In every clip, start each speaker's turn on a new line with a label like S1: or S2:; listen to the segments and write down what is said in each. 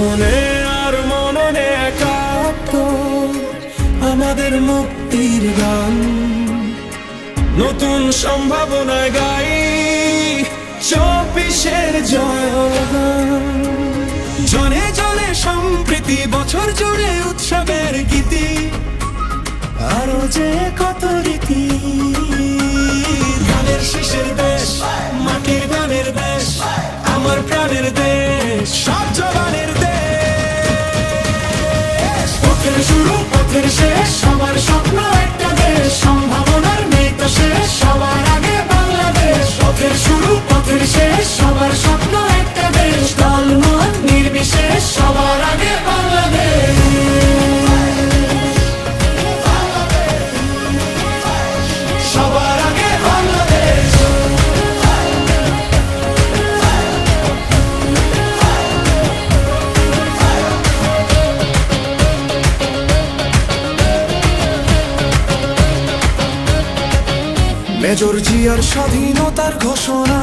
S1: মনে আর মননে একাত্ম আমাদের মুক্তির গান। নতুন সম্ভাবনা গাই চব্বিশের জয়গান। জনে জলে সম্প্রীতি, বছর জুড়ে উৎসবের গীতি। আরও যে কত রীতি। গানের শিশির দেশ, মাটির গানের দেশ, আমার প্রাণের দেশ। সব মেজর জিয়ার স্বাধীনতার ঘোষণা,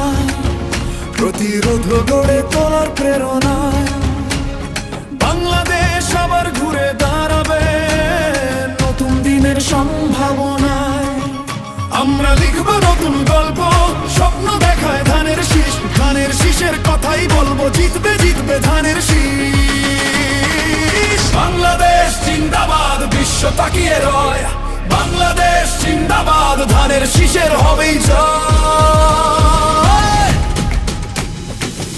S1: প্রতিরোধ গড়ে তোলার প্রেরণায় বাংলাদেশ আবার ঘুরে দাঁড়াবে নতুন দিনের সম্ভাবনায়। আমরা লিখব নতুন গল্প, স্বপ্ন দেখায় ধানের শীষ। ধানের শীষের কথাই বলব, জিতবে জিতবে ধানের শীষ। বাংলাদেশ জিন্দাবাদ, বিশ্ব তাকিয়ে রয়। বাংলাদেশ জিন্দাবাদ কিসের হবে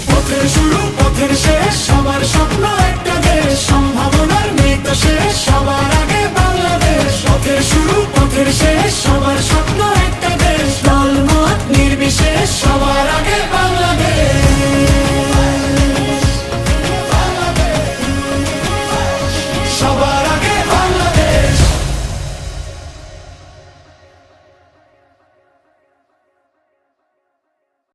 S1: পথের শুরু পথের শেষ সবার স্বপ্ন একটা দেশ সম্ভাবনা